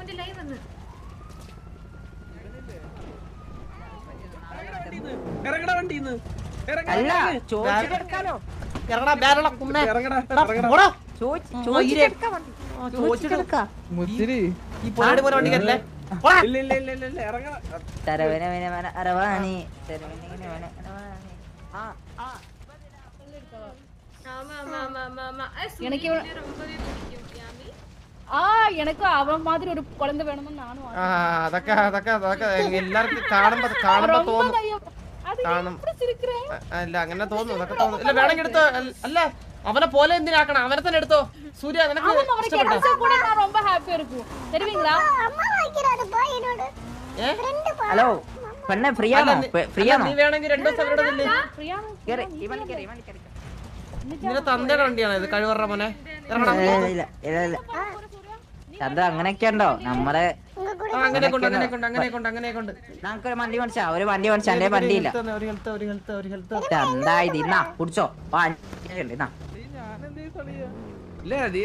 മോന്റെ ലൈവ് വന്ന് ഇറങ്ങടാ വണ്ടിന്ന് അല്ല ചോദിച്ചെടുക്കാലോ ഇറങ്ങടാ ബേരള കുമ്മേ ഇറങ്ങടാ എടാ, ഇറങ്ങടാ പോടാ. ചോദിച്ച് ആ, ചോദിച്ചെടുക്കാം വണ്ടി. ആ, ചോദിച്ചെടുക്കാം മുച്ചിരി ഈ പൊന്നാടി പോലെ വണ്ടി കയറില്ലേ പോടാ. ഇല്ല ഇല്ല ഇല്ല ഇല്ല ഇല്ല ഇറങ്ങടാ തരവന വന വന അരവാണി തരവന വന വന അരവാണി ആ ആ ஆமா ஆமா ஆமா ஆமா ஆமா அது எனக்கு ஆ எனக்கு அவன் மாதிரி ஒரு குழந்தை வேணும்னு நானும் ആ അതൊക്കെ അതൊക്കെ അതൊക്കെ എല്ലാവർക്കും കാണുമ്പോ കാണുമ്പോ ரொம்ப തോന്നും நயம். அது കാണും எப்படி சிரிக்கிறேன் അ- അല്ല അങ്ങനെ തോന്നുന്നു അതൊക്കെ തോന്നുന്നു ഇല്ല വേണമെങ്കിൽ എടുത്തോ അല്ല- അല്ല അവനെ പോലെ എന്തിനാക്കണം അവനെ തന്നെ എടുത്തോ സൂര്യ നിനക്ക് அவன் அவரை ഇഷ്ടപ്പെട്ടോ கிடைச்சா கூட நான் ரொம்ப ஹாப்பியா இருக்கும் தெரியுங்களா ഏ? ഹലോ പെണ്ണെ ഫ്രീ ആണോ അല്ല, നീ- ഫ്രീ അല്ല, ആണോ നീ വേണമെങ്കിൽ രണ്ടു ദിവസം അവരുടെ നില്ല്. பிரியாணு കേറി ഇവൻ കേറി ഇവൻ കേറി നിന്റെ തന്തയുടെ വണ്ടിയാണ് ഇത് കഴിവറ മോനെ ഇറങ്ങടാ ഇല്ല ഇല്ല ഇല്ല ചന്ദ്ര അങ്ങനെയൊക്കെ ഉണ്ടോ? നമ്മളെ അങ്ങനെ കൊണ്ട് അങ്ങനെ കൊണ്ട് അങ്ങനെ കൊണ്ട് അങ്ങനെ കൊണ്ട് നമുക്കൊരു വണ്ടി മേടിച്ചാ ഒരു വണ്ടി മേടിച്ചാ എന്റെ വണ്ടിയില്ല. ഒരു ഹെൽത്ത് ഒരു ഹെൽത്ത് ഒരു ഹെൽത്ത്. എന്താ ഇത്? ഇന്നാ കുടിച്ചോ. വണ്ടി ഏത്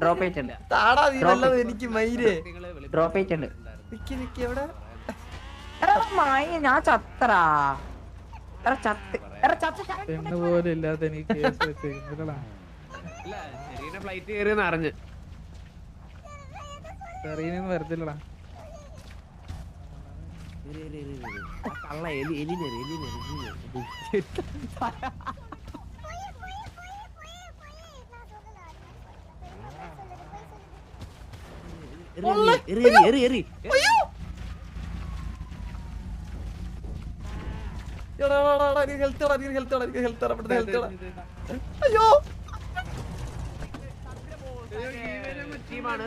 ഡ്രോപ്പ് ഡ്രോപ്പ് എനിക്ക് ഡ്രോപ്പ് മായ ഞാൻ ചത്തറാ. ചത്ത് ചത്ത് ഇല്ലാതെ എനിക്ക് ഫ്ലൈറ്റ് കയറിയെന്ന് അറിഞ്ഞ്. സെറീനൊന്നും വരത്തില്ലടാ. കള്ള എലി ഇവിടുത്തെ ഹെൽത്ത് അയ്യോ. ടീമാണ്.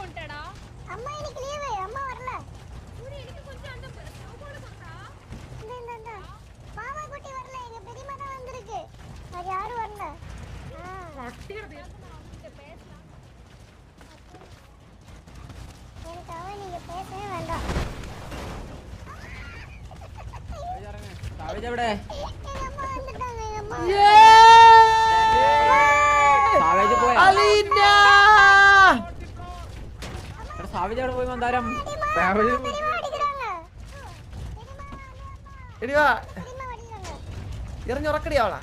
కొంటాడా అమ్మా ఇనికి లీవ్ అమ్మ வரல. ఊరు ఇనికి కొంచెం அந்த சோபோட கொண்டா இந்த இந்த இந்த. பாவா குட்டி வரல. எங்க பெரியம்மா தான் வந்திருக்கு. அது யாரும் வரல. கட்டிக்கிறது பேசலாம். எனக்கு அவ நீங்க பேசவே வேண்டாம். சாவேஜ் அலீன் സാവിജ് അവിടെ പോയി മന്ദാരം. സാവിജ് എടിവാ എറിഞ്ഞുറക്കടി അവളാ.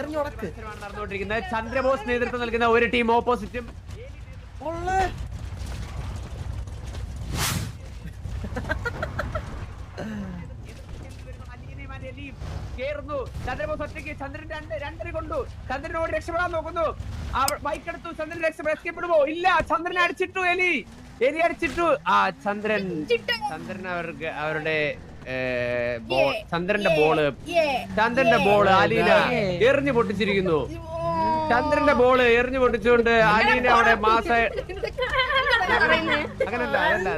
എറിഞ്ഞുറക്ക്. നടന്നുകൊണ്ടിരിക്കുന്നത്. ചന്ദ്രബോസ് നേതൃത്വം നൽകുന്ന ഒരു ടീം ഓപ്പോസിറ്റും കേറുന്നു. ചന്ദ്രബോസ് ഒറ്റയ്ക്ക് ചന്ദ്രൻ രണ്ട് രണ്ടര കൊണ്ടു. ചന്ദ്രനോട് രക്ഷപ്പെടാൻ നോക്കുന്നു. ബൈക്ക് എടുത്തു. ചന്ദ്രൻ രക്ഷപ്പെടുമോ ഇല്ല. ചന്ദ്രനെ അടിച്ചിട്ടു എലി. എലി അടിച്ചിട്ടു ആ ചന്ദ്രൻ ചന്ദ്രൻ അവർക്ക് അവരുടെ ചന്ദ്രന്റെ ബോൾ ചന്ദ്രന്റെ ബോൾ അലീന എറിഞ്ഞു പൊട്ടിച്ചിരിക്കുന്നു ചന്ദ്രന്റെ ബോൾ എറിഞ്ഞു പൊട്ടിച്ചുകൊണ്ട് അലീന അവിടെ മാസ അങ്ങനല്ല അതല്ല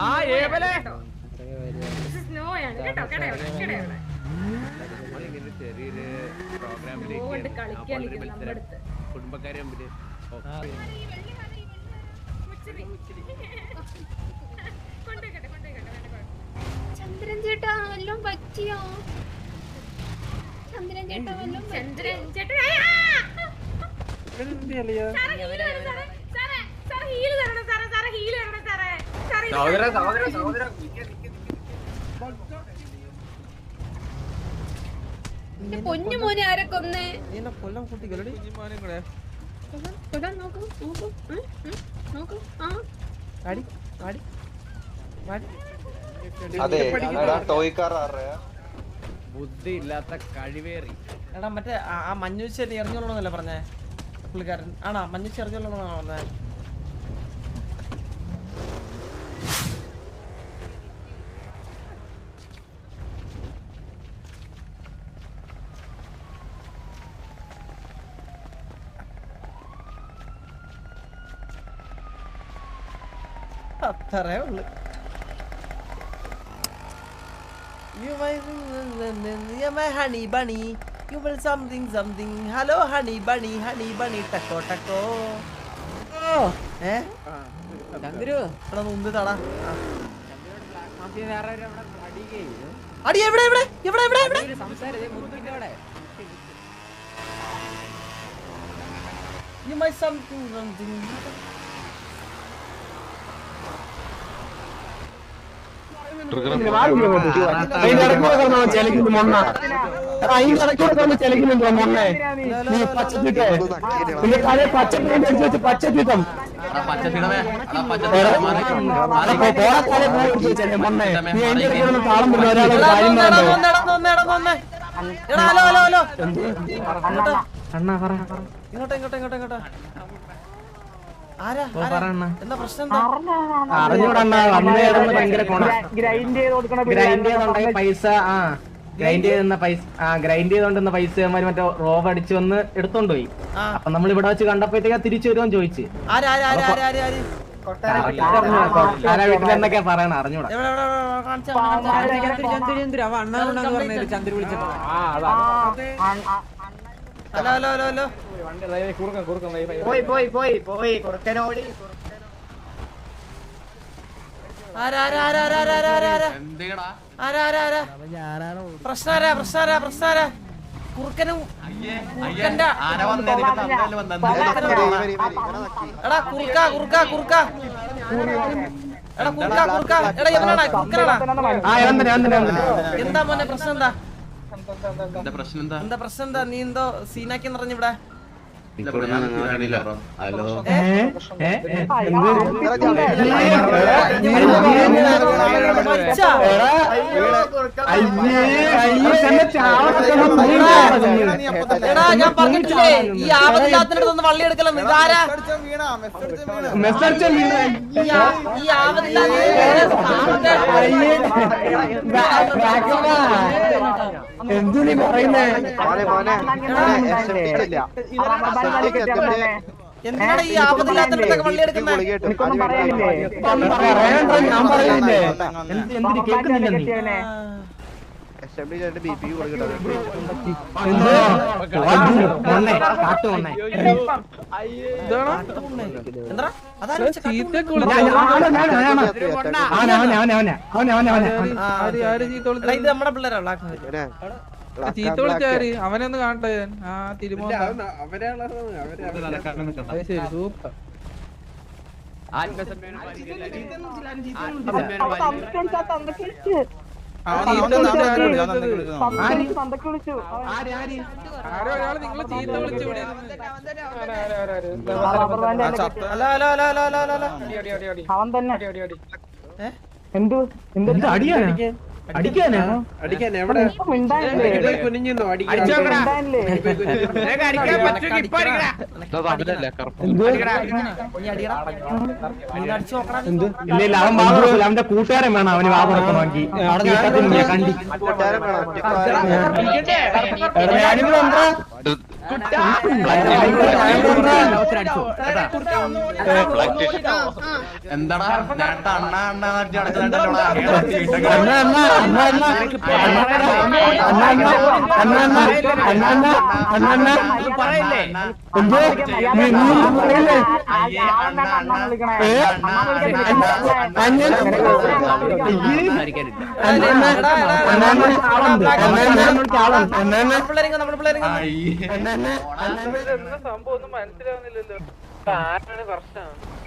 ആ ഏവലെ സ്നോ ആണ് കേട്ടോ കേട്ടോ കേട്ടോ ഇവിടെ. നമ്മളിങ്ങനെ ചെറിയൊരു പ്രോഗ്രാമിലേക്ക് കൊണ്ട് കളിക്കാൻ അപ്പോൾ ഒരു ഇരിക്കുന്നു നമ്മുടെ മത്സരം. അടുത്ത്. കുടുംബക്കാരെ കുഴപ്പം. ചന്ദ്രൻ ചേട്ടാ വല്ലതും പറ്റിയോ? ചന്ദ്രൻ ചേട്ടാ വല്ലതും ചന്ദ്രൻ ചേട്ടാ ഹീൽ തരണം സാറേ. സാറേ ഹീൽ തരണം സാറേ. സാറേ ഇത് സഹോദര സഹോദര സഹോദര പൊന്നു മോനെ ആരെ കൊന്നേ? കൊല്ലം കൊല്ലാൻ നോക്കൂ നോക്കൂ. നോക്കൂ. ആ. അടി അടി ബുദ്ധി ഇല്ലാത്ത കഴിവേറി. എടാ മറ്റേ ആ- മഞ്ഞുശ്ശേരി എറിഞ്ഞോളണമെന്നല്ലേ പറഞ്ഞേ? പുള്ളിക്കാരൻ. ആണോ മഞ്ഞുശ്ശേരി എറിഞ്ഞോളണമെന്നാണോ പറഞ്ഞേ? അത്രേ ഉള്ളു honey bunny. You will something something. Hello honey bunny, honey bunny, ടക്കോ ടക്കോ. ഏ? ചന്ദ്രു എടാ മുമ്പ് തടാ. ആ. മാഫിയ വേറെ ഒരു അവിടെ അടിക്കുകയും അടി എവിടെ എവിടെ എവിടെ എവിടെ എവിടെ? ചെലക്കിന് മൊണ്ണ. ഈ ഇടയ്ക്കൂടെ നീ പച്ച ഹലോ ഹലോ ഹലോ. ഇങ്ങോട്ടെ ഇങ്ങോട്ടെ ഇങ്ങോട്ടെ ഇങ്ങോട്ടെ. ഗ്രൈൻഡ് ചെയ്ത് ഗ്രൈൻഡ് പൈസ ആ ഗ്രൈൻഡ് പൈസ ആ ഗ്രൈൻഡ് മറ്റേ റോബ് അടിച്ചു വന്ന് എടുത്തോണ്ട് പോയി അപ്പൊ നമ്മൾ ഇവിടെ വെച്ച് കണ്ടപ്പോഴത്തേക്ക് തിരിച്ചു വരുമെന്ന് ചോദിച്ച്. വീട്ടിലെന്നൊക്കെ പറയണ അറിഞ്ഞൂടാ. ചന്ദ്രു ഹലോ ഹലോ ഹലോ പോയി പോയി പോയി പോയി എടാ കുറുക്ക കുറുക്ക കുറുക്ക. എടാ കുറുക്ക കുറുക്ക. എടാ എന്താ മോനെ പ്രശ്നം എന്താ? എന്താ പ്രശ്നം എന്താ നീ എന്തോ സീനാക്കി നിറഞ്ഞു ഇവിടെ ഹലോ ഏ? എടാ ഞാൻ പറഞ്ഞിട്ടില്ലേ ഈ ആവതില്ലാത്തിനടുത്തൊന്ന് വള്ളി എടുക്കലെന്ന് ഇതാരാ. ഈ ആവതില്ലാത്ത. എന്തു നീ പറയുന്നേ നമ്മടെ ഈ വള്ളി നമ്മുടെ ചീത്ത വിളിച്ചാര് അവനൊന്ന് കാണട്ടെ ഞാൻ. ആ തിരുമോന്ത. സൂപ്പർ. അവൻ തന്നെ എന്തു? എന്തൊരു അടിയാണ്? എവിടെ? കുനിഞ്ഞോ ഇല്ല? അവൻ വാതുറക്കില്ല അവന്റെ കൂട്ടുകാരൻ വേണം അവന് വാതുറക്കണമെങ്കിൽ കണ്ടി. എന്താടാ അണ്ണ. അണ്ണാ അണ്ണാ. സംഭവം മനസ്സിലാവുന്നില്ലല്ലോ ആരാണ് പ്രശ്നം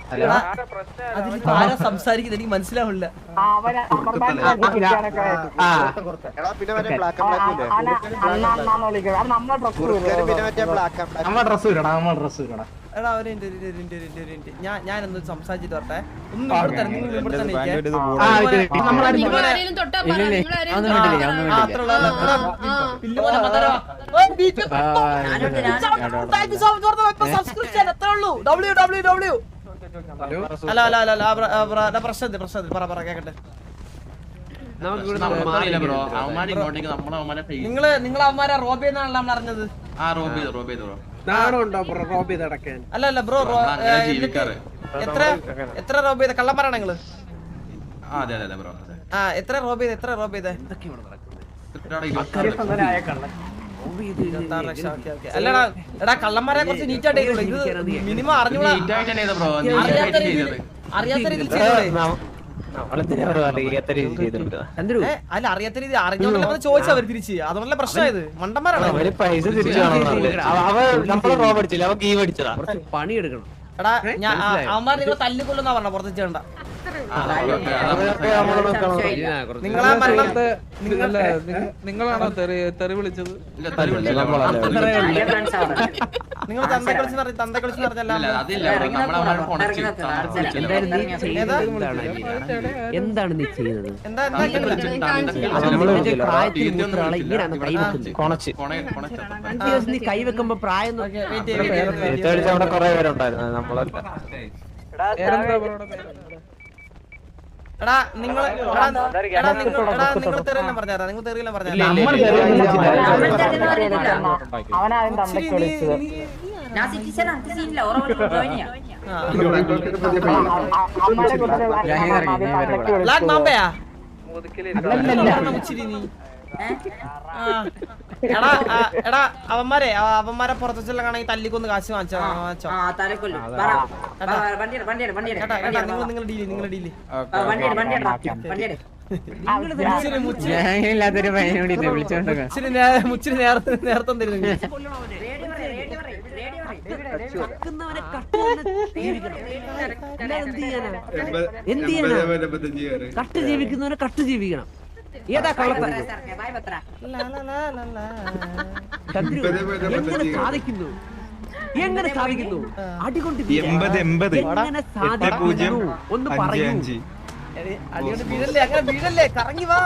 സംസാരിക്കുന്നത്? എനിക്ക് മനസ്സിലാവില്ല ഞാനൊന്ന് സംസാരിച്ചിട്ട് വരട്ടെ. ഒന്നും നിങ്ങൾ അല്ല അല്ല അല്ല അല്ല പ്രശ്നത്തിൽ പ്രശ്നത്തിൽ പറ പറ കേക്കട്ടെ. നിങ്ങൾ നിങ്ങൾ അവന്മാരെ റോബ് ചെയ്യുന്നതാണല്ലോ നമ്മൾ അറിഞ്ഞത്? അല്ല അല്ല ബ്രോ. എത്ര എത്ര റോബ് ചെയ്ത കള്ളന്മാരാണ് നിങ്ങൾ? ആ എത്ര റോബ് ചെയ്ത എത്ര റോബ് ചെയ്തേ അല്ലടാ എടാ കള്ളന്മാരെ കുറച്ച് നീറ്റ് ആയിട്ട് ഇത് മിനിമം അറിഞ്ഞൂടാ. അറിയാത്ത രീതിയിൽ അറിയാത്ത രീതിയിൽ അല്ല അറിയാത്ത രീതി അറിഞ്ഞോണ്ടല്ലേ ചോദിച്ചാ അവർ തിരിച്ച്? അതുകൊണ്ടല്ലേ പ്രശ്നമായത് മണ്ടന്മാരാണ് പൈസ തിരിച്ചു അവ നമ്മളെ റോബ് അടിച്ചില്ല? അവ ഗീവ് അടിച്ചതാ. കുറച്ച് പണിയെടുക്കണം എടാ ഞാൻ അവന്മാർ നിങ്ങൾ തല്ലിക്കൊള്ളുന്ന പറഞ്ഞ വേണ്ട നിങ്ങളാ മരണം. നിങ്ങളത്തെ നിങ്ങളാണോ തെറി തെറി വിളിച്ചത്. നിങ്ങൾ തന്ത കളിച്ച് പറഞ്ഞ തന്ത കളിച്ച് എന്താണ് നീ ചെയ്തത്? നീ പ്രായം അവിടെ കൊറേ പേരുണ്ടായിരുന്നു നമ്മളെ എടാ നിങ്ങൾ എടാ എടാ നിങ്ങൾ എടാ നിങ്ങൾ തെറിയെല്ലാം പറഞ്ഞാ നിങ്ങൾ തെറിയെല്ലാം പറഞ്ഞാ ഞാൻ സിറ്റിസൺ ജോയിനിയാ ആദ്യം തന്തയ്ക്ക് ബ്ലാക്ക് വിളിച്ചത് മാമ്പയാ ഉച്ചിരി നീ. എടാ ആ, എടാ അവന്മാരെ അവന്മാരെ പുറത്തുവെച്ചെല്ലാം തല്ലിക്കൊന്ന് കാശ് വാങ്ങിച്ചോ നിങ്ങൾ നിങ്ങൾ ഡീൽ നിങ്ങൾ ഡീൽ. പയ്യനോട് ഇത് വിളിച്ചോണ്ട് നേരത്തെ നേരത്തെ തരുന്നു എന്ത് കട്ട് ജീവിക്കുന്നവനെ കട്ട് ജീവിക്കണം. ഏതാ കള്ളത്തരം എങ്ങനെ സാധിക്കുന്നു? എങ്ങനെ സാധിക്കുന്നു? അടികൊണ്ട്. എൺപത് എൺപത്. എങ്ങനെ സാധിക്കുന്നു? ഒന്ന് പറയൂ. അടികൊണ്ട് വീഴല്ലേ? അങ്ങനെ വീഴല്ലേ? കറങ്ങി വാ.